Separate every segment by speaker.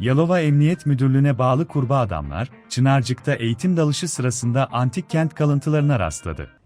Speaker 1: Yalova Emniyet Müdürlüğü'ne bağlı kurba adamlar, Çınarcık'ta eğitim dalışı sırasında antik kent kalıntılarına rastladı.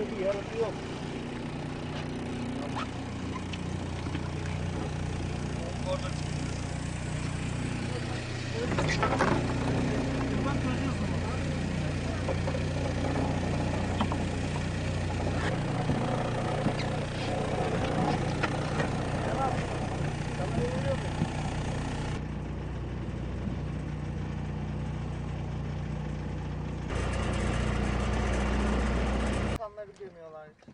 Speaker 2: Thank you.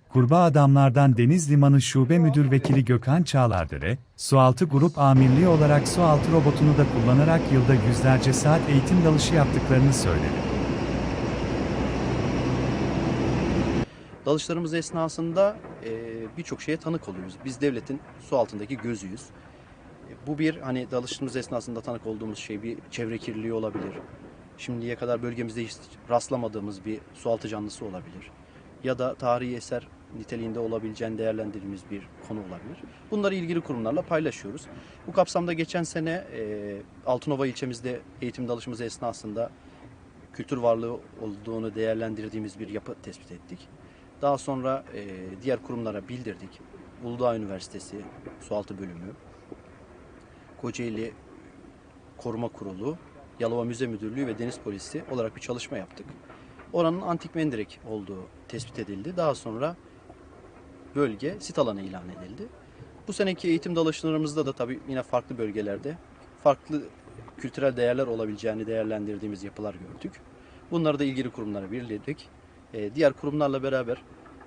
Speaker 1: Kurba adamlardan Deniz Limanı Şube Müdür Vekili Gökhan Çağlardere, Sualtı Grup Amirliği olarak sualtı robotunu da kullanarak yılda yüzlerce saat eğitim dalışı yaptıklarını söyledi.
Speaker 3: Dalışlarımız esnasında e, birçok şeye tanık oluyoruz. Biz devletin su altındaki gözüyüz. E, bu bir hani dalışımız esnasında tanık olduğumuz şey bir çevre kirliliği olabilir. Şimdiye kadar bölgemizde hiç rastlamadığımız bir sualtı canlısı olabilir. Ya da tarihi eser niteliğinde olabileceğini değerlendirdiğimiz bir konu olabilir. Bunları ilgili kurumlarla paylaşıyoruz. Bu kapsamda geçen sene e, Altınova ilçemizde eğitim dalışımız esnasında kültür varlığı olduğunu değerlendirdiğimiz bir yapı tespit ettik. Daha sonra e, diğer kurumlara bildirdik. Uludağ Üniversitesi Sualtı Bölümü, Kocaeli Koruma Kurulu, Yalova Müze Müdürlüğü ve Deniz Polisi olarak bir çalışma yaptık. Oranın antik mendirek olduğu tespit edildi. Daha sonra bölge sit alanı ilan edildi. Bu seneki eğitim dalışlarımızda da tabii yine farklı bölgelerde farklı kültürel değerler olabileceğini değerlendirdiğimiz yapılar gördük. Bunları da ilgili kurumlara birledik. Ee, diğer kurumlarla beraber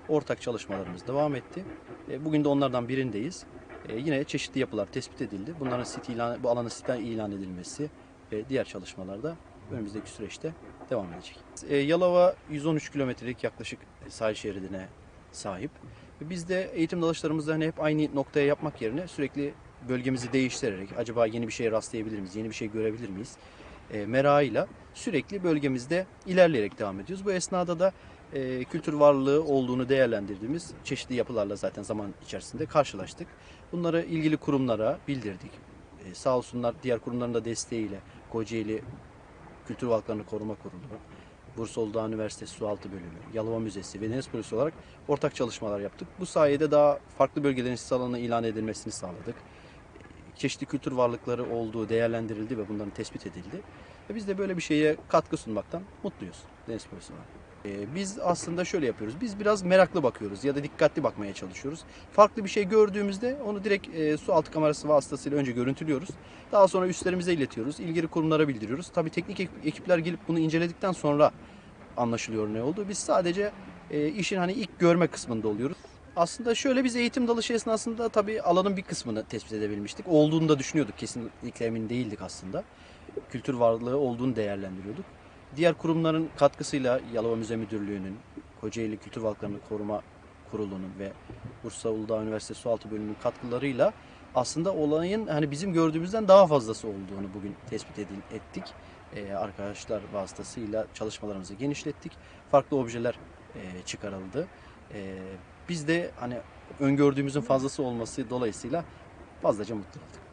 Speaker 3: ortak çalışmalarımız devam etti. Ee, bugün de onlardan birindeyiz. Ee, yine çeşitli yapılar tespit edildi. Bunların sit ilan, bu alanın sitten ilan edilmesi ve diğer çalışmalarda önümüzdeki süreçte devam edecek. Ee, Yalova 113 kilometrelik yaklaşık sahil şeridine sahip. Biz de eğitim dalışlarımızda hani hep aynı noktaya yapmak yerine sürekli bölgemizi değiştirerek acaba yeni bir şeye rastlayabilir miyiz, yeni bir şey görebilir miyiz e, merakıyla sürekli bölgemizde ilerleyerek devam ediyoruz. Bu esnada da e, kültür varlığı olduğunu değerlendirdiğimiz çeşitli yapılarla zaten zaman içerisinde karşılaştık. Bunları ilgili kurumlara bildirdik. E, sağ olsunlar diğer kurumların da desteğiyle Kocaeli Kültür Varlıklarını Koruma Kurulu, Bursa Uludağ Üniversitesi Sualtı Bölümü, Yalova Müzesi ve Deniz Polisi olarak ortak çalışmalar yaptık. Bu sayede daha farklı bölgelerin sit alanı ilan edilmesini sağladık. Çeşitli kültür varlıkları olduğu değerlendirildi ve bunların tespit edildi. Ve biz de böyle bir şeye katkı sunmaktan mutluyuz Deniz Polisi olarak. Ee, Biz aslında şöyle yapıyoruz. Biz biraz meraklı bakıyoruz ya da dikkatli bakmaya çalışıyoruz. Farklı bir şey gördüğümüzde onu direkt e, su altı kamerası vasıtasıyla önce görüntülüyoruz. Daha sonra üstlerimize iletiyoruz. ilgili kurumlara bildiriyoruz. Tabii teknik ekip- ekipler gelip bunu inceledikten sonra anlaşılıyor ne oldu. Biz sadece e, işin hani ilk görme kısmında oluyoruz. Aslında şöyle biz eğitim dalışı esnasında tabii alanın bir kısmını tespit edebilmiştik. Olduğunu da düşünüyorduk. Kesinlikle emin değildik aslında. Kültür varlığı olduğunu değerlendiriyorduk. Diğer kurumların katkısıyla Yalova Müze Müdürlüğü'nün, Kocaeli Kültür Varlıklarını Koruma Kurulu'nun ve Bursa Uludağ Üniversitesi Sualtı Bölümünün katkılarıyla aslında olayın hani bizim gördüğümüzden daha fazlası olduğunu bugün tespit edil- ettik. Ee, arkadaşlar vasıtasıyla çalışmalarımızı genişlettik. Farklı objeler e, çıkarıldı. Ee, biz de hani öngördüğümüzün fazlası olması dolayısıyla fazlaca mutlu olduk.